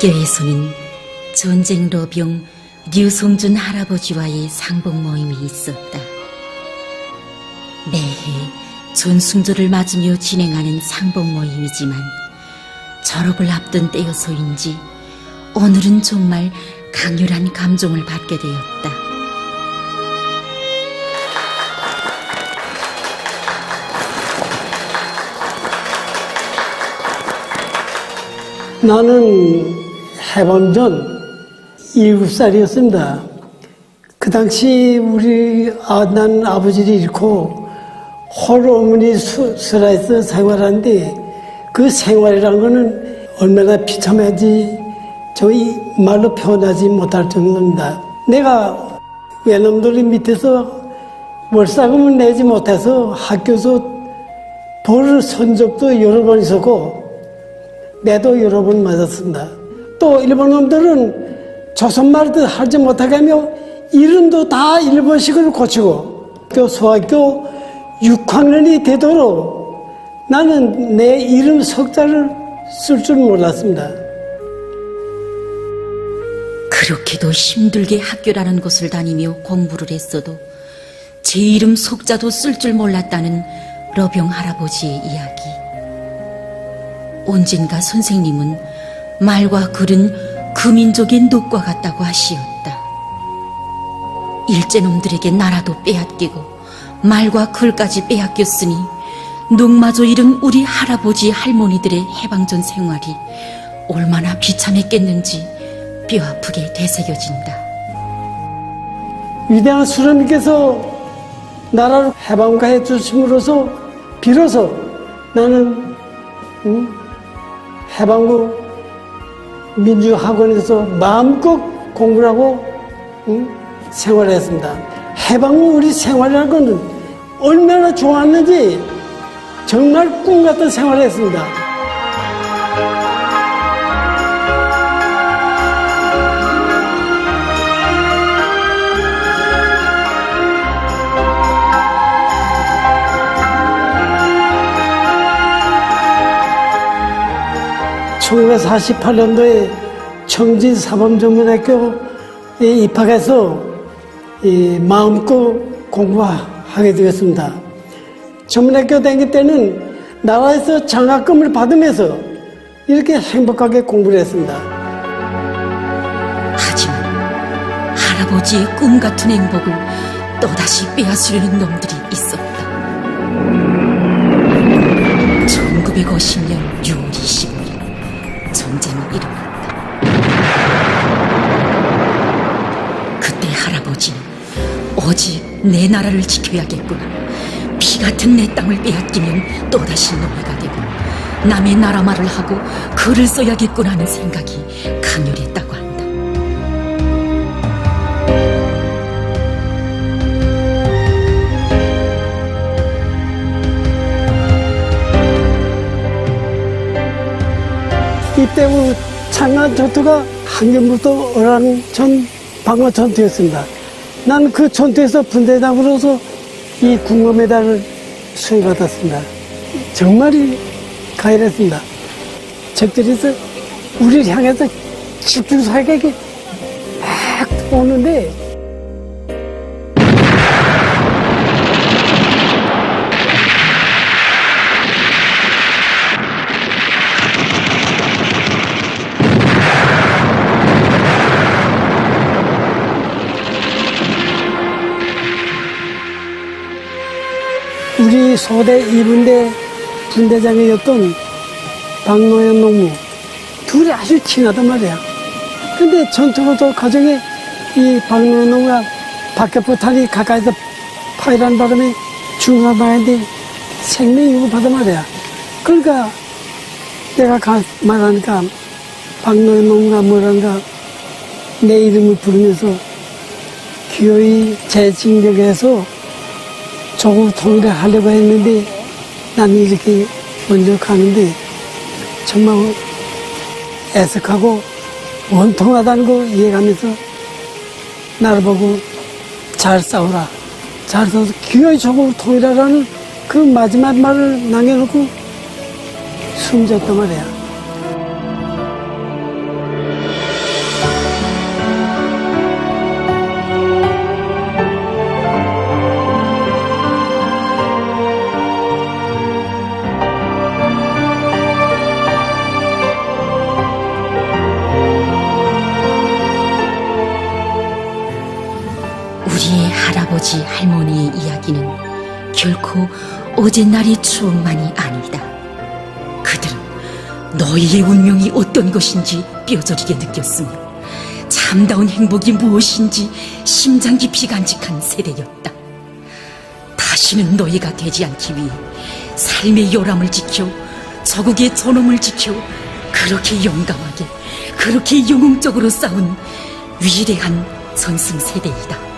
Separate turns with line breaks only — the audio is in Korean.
학교에서는 전쟁 로병 류송준 할아버지와의 상봉 모임이 있었다. 매해 전승조를 맞으며 진행하는 상봉 모임이지만 졸업을 앞둔 때여서인지 오늘은 정말 강렬한 감정을 받게 되었다.
나는 해방 전 7살이었습니다. 그 당시 우리 아, 난 아버지를 잃고 홀 어머니 수- 슬라에서 생활하는데 그 생활이란 거는 얼마나 비참한지 저희 말로 표현하지 못할 정도입니다. 내가 외놈들이 밑에서 월사금을 내지 못해서 학교에서 벌을 선 적도 여러 번 있었고 내도 여러 번 맞았습니다. 또 일본 놈들은 조선말도 하지 못하게 하며 이름도 다 일본식으로 고치고 또 소학교 6학년이 되도록 나는 내 이름 석자를 쓸 줄 몰랐습니다.
그렇게도 힘들게 학교라는 곳을 다니며 공부를 했어도 제 이름 속자도 쓸 줄 몰랐다는 러병 할아버지의 이야기. 언젠가 선생님은 말과 글은 그 민족의 녹과 같다고 하시었다. 일제놈들에게 나라도 빼앗기고 말과 글까지 빼앗겼으니 녹마저 잃은 우리 할아버지 할머니들의 해방전 생활이 얼마나 비참했겠는지 뼈 아프게 되새겨진다.
위대한 수령님께서 나라를 해방가해 주심으로써 비로소 나는 음, 해방후 민주학원에서 마음껏 공부를 하고 음, 생활했습니다. 해방후 우리 생활이라는 것은 얼마나 좋았는지 정말 꿈 같은 생활을 했습니다. 1948년도에 청진 사범전문학교에 입학해서 이 마음껏 공부하게 되었습니다. 전문학교 다닐 때는 나라에서 장학금을 받으면서 이렇게 행복하게 공부를 했습니다.
하지만 할아버지의 꿈 같은 행복을 또다시 빼앗으려는 놈들이 있었다. 내 나라를 지켜야겠구나. 피 같은 내 땅을 빼앗기면 또다시 노예가 되고 남의 나라 말을 하고 글을 써야겠구나 하는 생각이 강렬했다고 한다.
이때 후 창안 전투가 한경부터 어란전 방어 전투였습니다. 나는 그 전투에서 분대장으로서 이 군거 메달을 수여받았습니다. 정말이 가열했습니다. 적들에서 우리를 향해서 집중사격이 막 오는데 소대 2분대 분대장이었던 박노현 농무 둘이 아주 친하단 말이야. 근데 전투고도 과정에 이 박노현 농무가 박격포탄이 가까이서 파이란 바람에 중간 방인데 생명이 위급하단 말이야. 그러니까 내가 가, 말하니까 박노현 농무가 뭐란가 내 이름을 부르면서 기어이 재진격해서 조국 통일을 하려고 했는데 나는 이렇게 먼저 가는데 정말 애석하고 원통하다는 거 이해가면서 나를 보고 잘 싸우라. 잘 싸워서 기어이 조국을 통일하라는 그 마지막 말을 남겨놓고 숨졌단 말이야.
아버지 할머니의 이야기는 결코 어젯날의 추억만이 아니다. 그들은 너희의 운명이 어떤 것인지 뼈저리게 느꼈으며 참다운 행복이 무엇인지 심장 깊이 간직한 세대였다. 다시는 너희가 되지 않기 위해 삶의 요람을 지켜 저국의 존엄을 지켜 그렇게 용감하게 그렇게 영웅적으로 싸운 위대한 전승 세대이다.